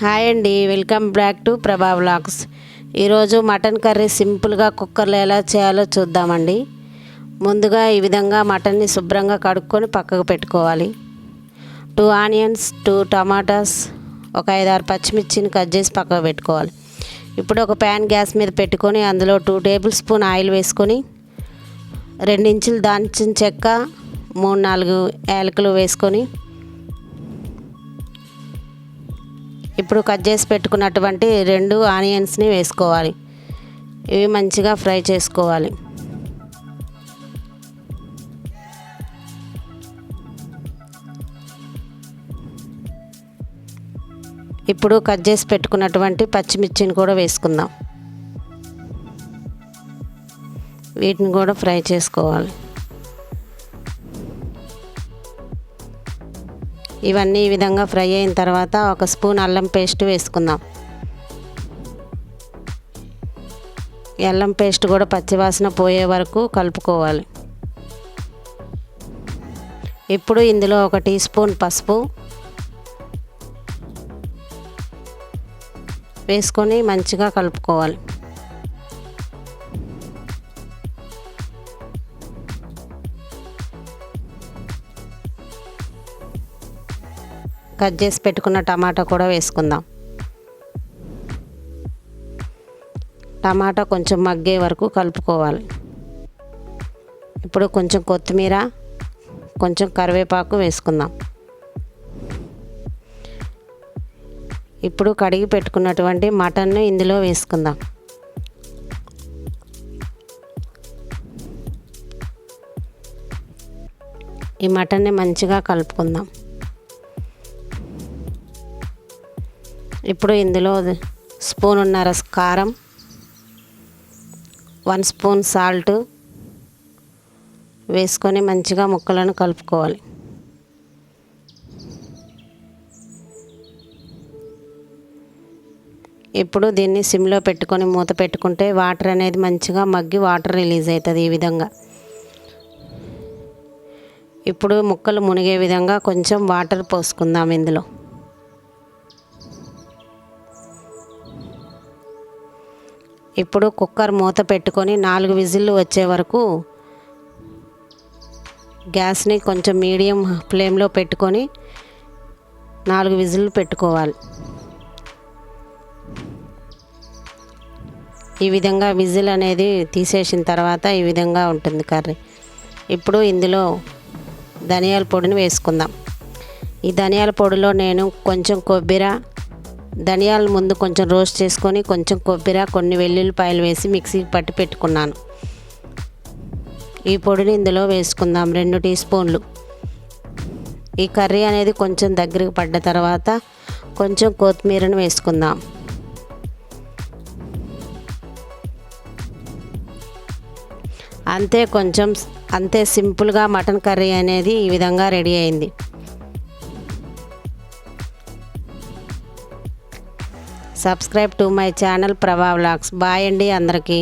Hi అండి welcome back to Prabha vlogs. ఈరోజు mutton curry సింపుల్గా కుక్కర్లో ఎలా చేయాలో చూద్దామండి. ముందుగా ఈ విధంగా మటన్ని శుభ్రంగా కడుక్కొని పక్కకు పెట్టుకోవాలి. టూ ఆనియన్స్ టూ టమాటాస్ ఒక ఐదారు పచ్చిమిర్చిని కట్ చేసి పక్కకు పెట్టుకోవాలి. ఇప్పుడు ఒక ప్యాన్ గ్యాస్ మీద పెట్టుకొని అందులో టూ టేబుల్ స్పూన్ ఆయిల్ వేసుకొని రెండించులు దాల్చిన చెక్క మూడు నాలుగు యాలకులు వేసుకొని ఇప్పుడు కట్ చేసి పెట్టుకున్నటువంటి రెండు ఆనియన్స్ని వేసుకోవాలి. ఇవి మంచిగా ఫ్రై చేసుకోవాలి. ఇప్పుడు కట్ చేసి పెట్టుకున్నటువంటి పచ్చిమిర్చిని కూడా వేసుకుందాం. వీటిని కూడా ఫ్రై చేసుకోవాలి. ఇవన్నీ ఈ విధంగా ఫ్రై అయిన తర్వాత ఒక స్పూన్ అల్లం పేస్ట్ వేసుకుందాం. అల్లం పేస్ట్ కూడా పచ్చివాసన పోయే వరకు కలుపుకోవాలి. ఇప్పుడు ఇందులో ఒక టీ స్పూన్ పసుపు వేసుకొని మంచిగా కలుపుకోవాలి. కట్ చేసి పెట్టుకున్న టమాటా కూడా వేసుకుందాం. టమాటా కొంచెం మగ్గే వరకు కలుపుకోవాలి. ఇప్పుడు కొంచెం కొత్తిమీర కొంచెం కరివేపాకు వేసుకుందాం. ఇప్పుడు కడిగి పెట్టుకున్నటువంటి మటన్ను ఇందులో వేసుకుందాం. ఈ మటన్ని మంచిగా కలుపుకుందాం. ఇప్పుడు ఇందులో స్పూన్ ఉన్నర కారం వన్ స్పూన్ సాల్ట్ వేసుకొని మంచిగా ముక్కలను కలుపుకోవాలి. ఇప్పుడు దీన్ని సిమ్లో పెట్టుకొని మూత పెట్టుకుంటే వాటర్ అనేది మంచిగా మగ్గి వాటర్ రిలీజ్ అవుతుంది ఈ విధంగా. ఇప్పుడు ముక్కలు మునిగే విధంగా కొంచెం వాటర్ పోసుకుందాం ఇందులో. ఇప్పుడు కుక్కర్ మూత పెట్టుకొని నాలుగు విజిల్లు వచ్చే వరకు గ్యాస్ని కొంచెం మీడియం ఫ్లేమ్లో పెట్టుకొని నాలుగు విజిల్లు పెట్టుకోవాలి. ఈ విధంగా విజిల్ అనేది తీసేసిన తర్వాత ఈ విధంగా ఉంటుంది కర్రీ. ఇప్పుడు ఇందులో ధనియాల పొడిని వేసుకుందాం. ఈ ధనియాల పొడిలో నేను కొంచెం కొబ్బరి ధనియాలు ముందు కొంచెం రోస్ట్ చేసుకొని కొంచెం కొబ్బరి కొన్ని వెల్లుల్లిపాయలు వేసి మిక్సీకి పట్టి పెట్టుకున్నాను. ఈ పొడిని ఇందులో వేసుకుందాం రెండు టీ స్పూన్లు. ఈ కర్రీ అనేది కొంచెం దగ్గరికి పడ్డ తర్వాత కొంచెం కొత్తిమీరను వేసుకుందాం. అంతే కొంచెం అంతే సింపుల్గా మటన్ కర్రీ అనేది ఈ విధంగా రెడీ అయింది. Subscribe to my channel Prabha vlogs. Bye అండి అందరికీ.